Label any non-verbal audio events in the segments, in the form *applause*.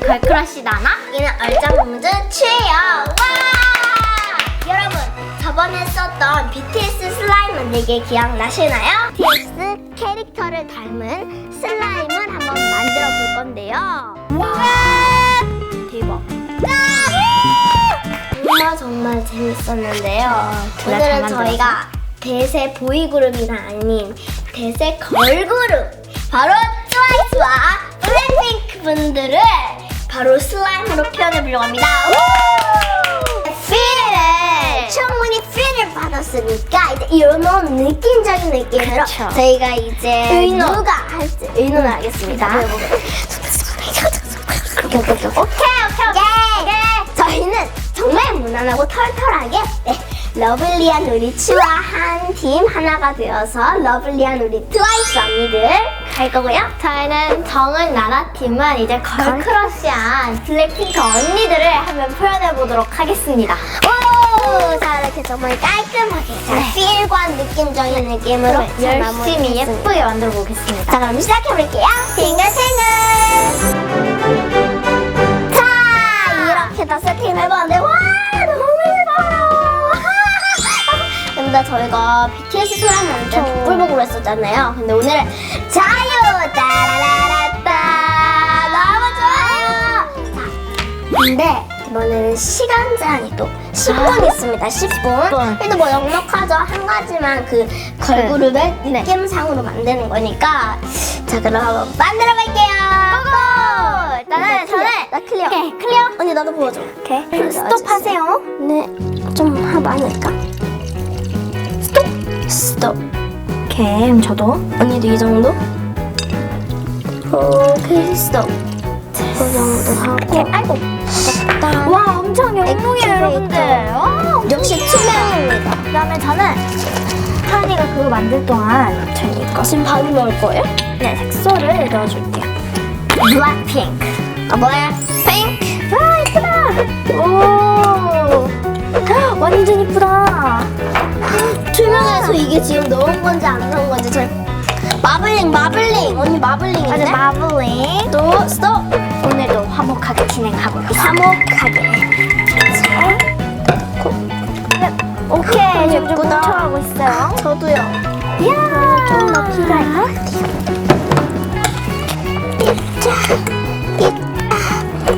걸크러쉬 나나? 여기는 얼짱무즈 최예요. 와! 여러분, 저번에 썼던 BTS 슬라임 만들기 기억나시나요? BTS 캐릭터를 닮은 슬라임을 한번 만들어 볼 건데요. 와! 대박. 정말 정말 재밌었는데요. 둘다잘 오늘은. 저희가 대세 보이그룹이 아닌 대세 걸그룹 바로 트와이스와 블랙핑크 분들을 바로 슬라임으로 표현해 보려고 합니다. 필을 충분히 필을 받았으니까 이제 이런 느낌적인 느낌으로 그쵸. 저희가 이제 의논. 누가 할지 의논을 하겠습니다. 오케이 오케이 오케이 오케이 오케이 저희는 정말 무난하고 털털하게 네, 러블리한 우리 치와 한 팀 하나가 되어서 러블리한 우리 트와이스 언니들 갈 거고요 저희는 정은 나나 팀은 이제 걸크러쉬한 블랙핑크 언니들을 한번 표현해 보도록 하겠습니다. 오! 자 이렇게 정말 깔끔하게 자, 필과 느낌적인 느낌으로 잘 열심히. 예쁘게 만들어 보겠습니다. 자 그럼 시작해 볼게요 팅글팅글 자 이렇게 다 세팅을 해봤는데 근데 저희가 BTS 슬라임 만들 때 북불복으로 했었잖아요. 근데 오늘은 자유 따라라라따. 너무 좋아요. 자 근데 이번에는 시간 제한이 또 10분 있습니다. 10분. 10분. 그래도 뭐 넉넉하죠. 한 가지만 그 걸그룹의 네. 느낌상으로 만드는 거니까. 자 그럼 한번 만들어 볼게요. 고고 일단은 저는 나 클리어. 오케이, 클리어. 언니 나도 보여줘. 오케이. 네, 스톱하세요. 네좀 하면 안 할까 스톱 오케이, 그럼 저도. 언니도 이 정도 오케이 스톱 그 정도 하고 아이고. 딱. 와, 엄청 영롱해요, 액티베이터. 여러분들. 와, 역시 투명입니다 그 다음에 저는 하은이가 그거 만들 동안 저희 이거 지금 바로 넣을 거예요? 네, 색소를 넣어줄게요. 블랙핑크. 아 뭐야 핑크 와, 이쁘다. 오, 완전 이쁘다. 투명해서 이게 지금 넣은 건지 안 넣은 건지 잘 마블링 마블링. 언니 마블링인데? 마블링. 또 스톱. 오늘도 화목하게 진행하고요. 사목하게. 자 오케이, 점점 예쁘다. 뭉쳐가고 있어요. 저도요. 이야, 좀 넣기가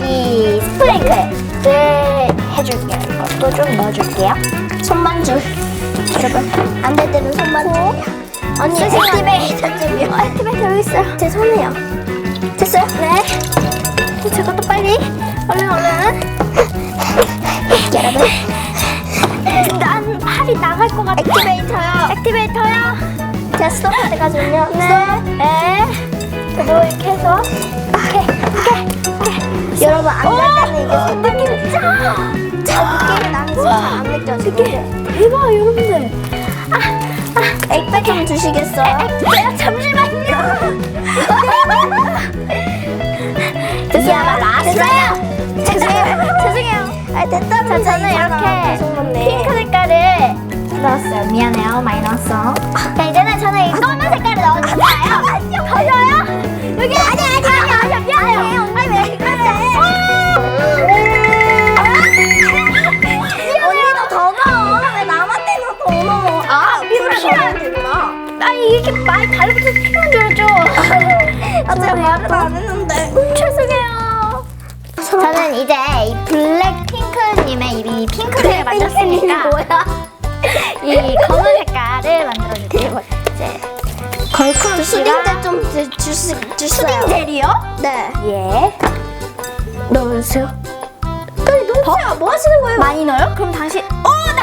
이 스프링클을 해줄게요. 이것도 좀 넣어줄게요. 손만줄 여러분 안될 때는 언니 쓰시면 안 돼요. 액티베이터 좀요 액티베이터 여기 있어요. 제 손이요 됐어요? 네. 제가 또 빨리 얼른 얼른. 여러분 난 팔이 나갈 것 같아. 액티베이터요 액티베이터요. 제가 스톱할 때까지는요 네. 네. 저도 이렇게 해서 오케이 오케이 오케이. 여러분 안될 때는 이게 어, 손 느낌 짜. 나는 진짜 안 느껴지는데 대박 여러분들. 좀 주시겠어요? 내가 잠시만요. *laughs* 됐어요 됐어요. 죄송해요. 죄송해요. *laughs* 아 됐다면 자, 저는 이렇게 핑크 색깔을 넣었어요. 미안해요. 많이 넣었어. 자, 이제는 저는 이 검은 색깔을 넣어줄까요? 가져요? 여기 아니, 아니, 이렇게 많이 달라붙어서 줄 알죠? 아 제가 말을 안 했는데 죄송해요. 저는 이제 이 블랙핑크님의 이 핑크색을 만졌으니까 이 검은 색깔을 만들어줄게요. 이제 걸크러쉬가 수딩젤 좀 주, 주시, 주세요 젤이요? 네 예. 넣으세요 빨리 넣으세요 뭐 하시는 거예요 많이 넣어요? 그럼 당신 어, 나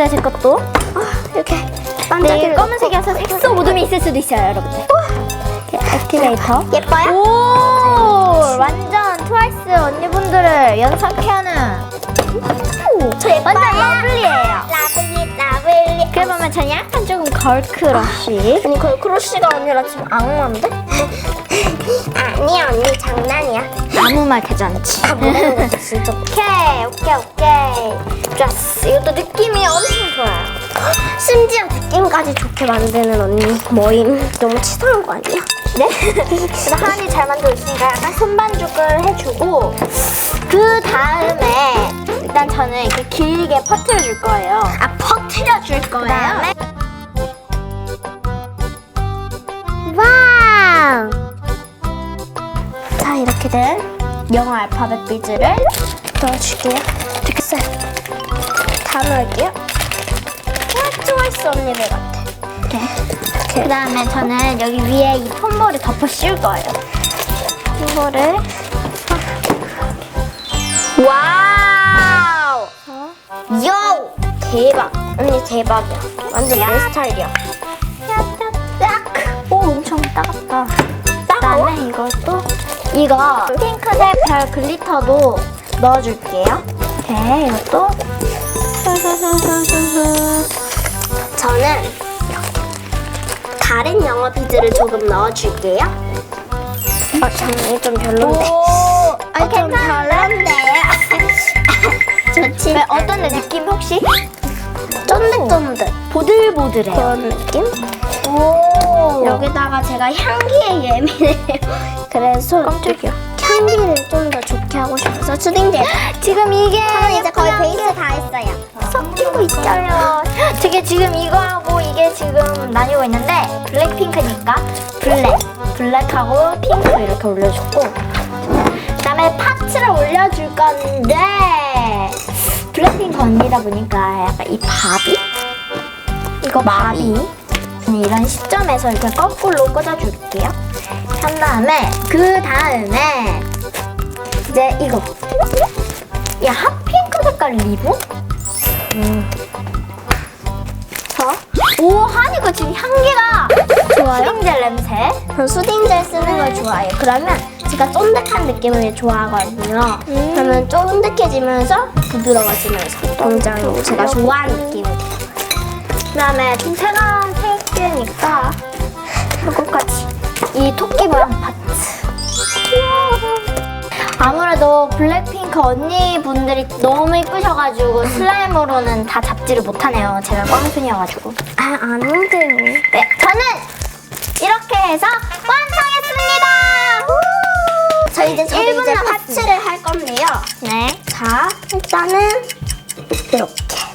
있어요 제 것도. 아, 이렇게 반짝이를 이게 검은색이어서 색소 묻음이 있을 수도 있어요 여러분들. 이렇게 액티베이터. 예뻐요? 오 완전 트와이스 언니분들을 연상케 하는 저 예뻐요? 완전 러블리해요. 라블리 라블리 보면 전 약간 조금 걸크러쉬. 아니 그 크로쉬가 아니라 지금 악마인데? 아니야 언니 장난이야. 아무 말 대잔치. 아 뭐라는 거지 진짜. 오케이, 오케이, 오케이. 좋았어. 이것도 느낌이 엄청 좋아요. 심지어 느낌까지 좋게 만드는 언니 모임 너무 치사한 거 아니야? 네? 그래서 하은이 잘 만들고 있으니까 약간 손반죽을 해주고 그 다음에 일단 저는 이렇게 길게 퍼뜨려 줄 거예요. 아 퍼트려 줄 거예요? 그다음에 이렇게 된 영어 알파벳 비즈를 넣어줄게요. 됐어요. 다 넣을게요. 와 트와이스 언니들 같아. 이렇게. 그 다음에 저는 여기 위에 이 폼볼을 덮어 씌울 거예요. 이거를 와우! 요 대박 언니 대박이야. 완전 내 스타일이야. 이거 핑크색 별 글리터도 넣어줄게요. 오케이, 이것도 저는 다른 영어 비즈를 조금 넣어줄게요. 어, 장난이 좀 별론데. 오, 아, 좀 별론데. 좋지. 왜 어떤 느낌 혹시? 쫀득쫀득 보들보들해요. 그런 느낌? 오, 여기다가 제가 향기에 예민해요. 그래서 깜짝이야. 향기를 좀 더 좋게 하고 싶어서 수딩젤. 지금 이게 저는 이제 거의 베이스 다 했어요. 섞이고 있어요. 되게 지금 이거하고 이게 지금 나뉘고 있는데 블랙핑크니까 블랙, 블랙하고 핑크 이렇게 올려줬고 그다음에 파츠를 올려줄 건데 블랙핑크 언니다 보니까 약간 이 바비 이거 바비 이런 시점에서 이렇게 거꾸로 꽂아줄게요. 한 다음에 그 다음에 이제 이거 이 핫핑크 색깔 리본 저? 오, 하니까 지금 향기가 좋아요? 수딩젤 냄새. 전 수딩젤 쓰는 걸 좋아해요. 그러면 제가 쫀득한 느낌을 좋아하거든요. 음. 그러면 쫀득해지면서 부드러워지면서 굉장히 제가 좋아하는 느낌이 돼요. 그 다음에 새가 세 개니까 이거까지 이 토끼 모양 파츠. 아무래도 블랙핑크 언니 분들이 너무 이쁘셔가지고 슬라임으로는 다 잡지를 못하네요. 제가 꽝순이어가지고. 아, 아닌데. 네, 저는 이렇게 해서 완성했습니다. 우! 저 이제 저도 일분 이제 남았습니다. 파츠를 할 건데요. 네. 자, 일단은 이렇게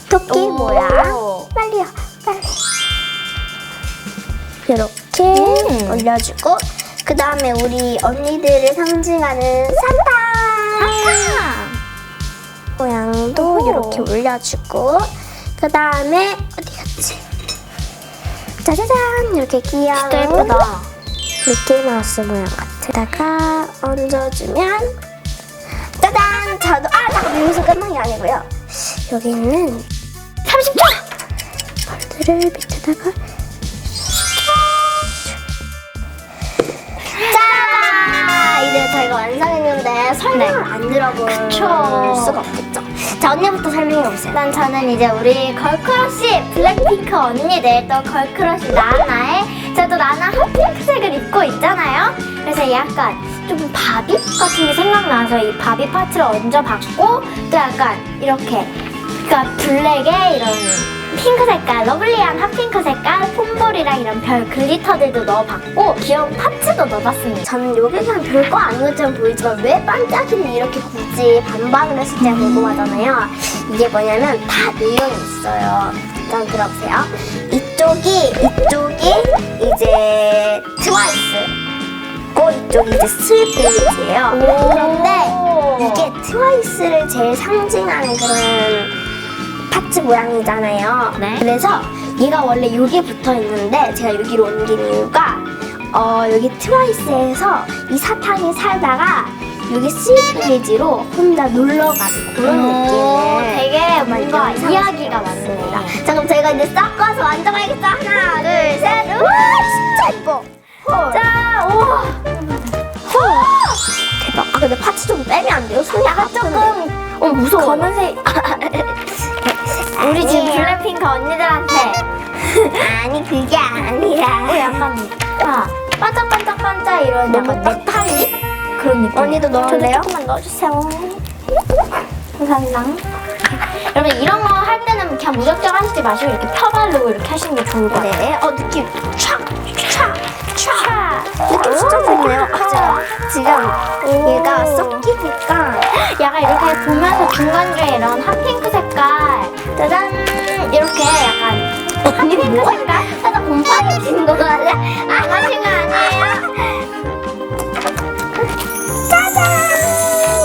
토끼 오. 모양. 빨리요, 빨리. 이렇게 음. 올려주고 그 다음에 우리 언니들을 상징하는 산타 모양도 오호. 이렇게 올려주고 그 다음에 어디 갔지? 짜자잔 이렇게 귀여운 예쁘다. 미키마우스 모양 같은다가 얹어주면 짜잔! 저도 아 잠깐 여기서 끝난 게 아니고요 여기 있는 30초. 벌들을 밑에다가 저희가 완성했는데 설명을 안 들어볼 그쵸. 수가 없겠죠 자 언니부터 설명해보세요 일단 저는 이제 우리 걸크러쉬 블랙핑크 언니들 또 걸크러쉬 나나의 저도 나나 핫핑크색을 입고 있잖아요. 그래서 약간 좀 바비 같은 게 생각나서 이 바비 파츠를 얹어봤고 또 약간 이렇게 그러니까 블랙에 이런 핑크 색깔 러블리한 핫핑크 색깔 폼볼이랑 이런 별 글리터들도 넣어봤고 귀여운 파츠도 넣어봤습니다. 저는 요게 그냥 별거 아닌 것처럼 보이지만 왜 반짝이는 이렇게 굳이 반반을 했을지 궁금하잖아요. 이게 뭐냐면 다 내용이 있어요. 일단 들어보세요. 이쪽이 이쪽이 이제 트와이스. 고 이쪽이 이제 스윗베이지예요. 그런데 이게 트와이스를 제일 상징하는 그런 파츠 모양이잖아요. 네. 그래서 얘가 원래 여기 붙어 있는데 제가 여기로 옮긴 이유가 어 여기 트와이스에서 이 사탕이 살다가 여기 스위트리지로 혼자 놀러 가는 그런 오, 느낌을 되게 뭔가 이런 이야기가. 많습니다. 자 그럼 저희가 이제 섞어서 완성하겠죠? 하나 둘 셋 우와 진짜 예뻐 자, 우와. 대박 아 근데 파츠 좀 빼면 안 돼요? 손이 약간 아픈데. 조금 어 무서워 검은색 *laughs* 우리 지금 아니에요. 블랙핑크 언니들한테 *laughs* 아니 그게 아니라 어, 약간 야 반짝반짝반짝 이런 약간 메탈릭 그런 느낌. 언니도 넣을래요? 조금만 넣어주세요. 감사합니다. 여러분 이런 거 할 때는 그냥 무작정 하시지 마시고 이렇게 펴바르고 이렇게 하시는 게 좋을 것 같아요. 네. 어 느낌 촥! 촥! 촥! 느낌 진짜 좋네요. 아, 지금 오. 얘가 섞이니까 약간 이렇게 보면서 중간중에 이런 핫핑크 색깔 짜잔 이렇게 약간 핫핑크 뭐? 색깔 살짝 곰팡이 핀거 같아. 아 하신 거 아니에요? 짜잔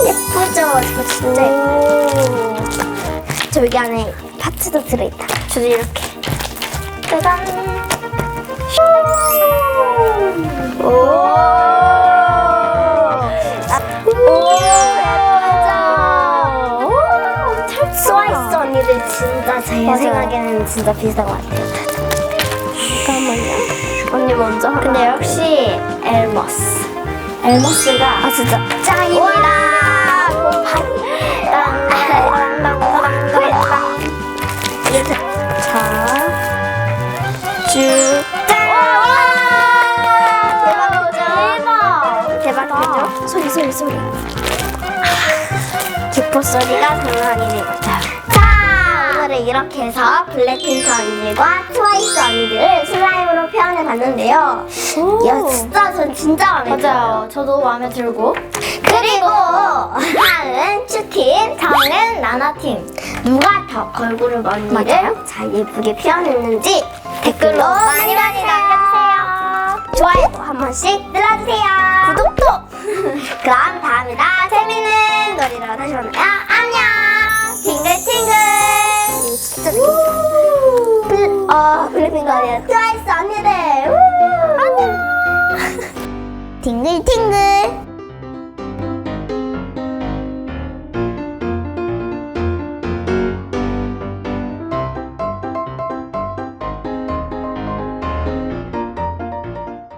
예쁘죠? 저 진짜 오. 저 여기 안에 파츠도 들어있다. 저도 이렇게 짜잔 오. 오, 제. 생각에는 진짜 비슷한 것 같아요. 잠깐만요. 언니 먼저. 하나. 근데 역시 엘머스 엘머스가 아 진짜 짱입니다 곰팡이. 이렇게 자, 쭉 대박이죠? 대박 대박이죠? 소리 소리 소리. 기포 소리가 장난 오늘은 이렇게 해서 블랙핑크 언니들과 트와이스 언니들을 슬라임으로 표현해 봤는데요. 야, 진짜 전 진짜 마음에 들어요. 맞아요 저도 마음에 들고 그리고 하은 츄팀, 저는 나나팀 누가 더 걸그룹 언니를 맞아요. 잘 예쁘게 표현했는지 댓글로 많이 많이 남겨주세요. 좋아요도 한 번씩 눌러주세요. 구독도. *laughs* 그럼 다음에도 재밌는 놀이로 다시 만나요. 안녕. 팅글팅글.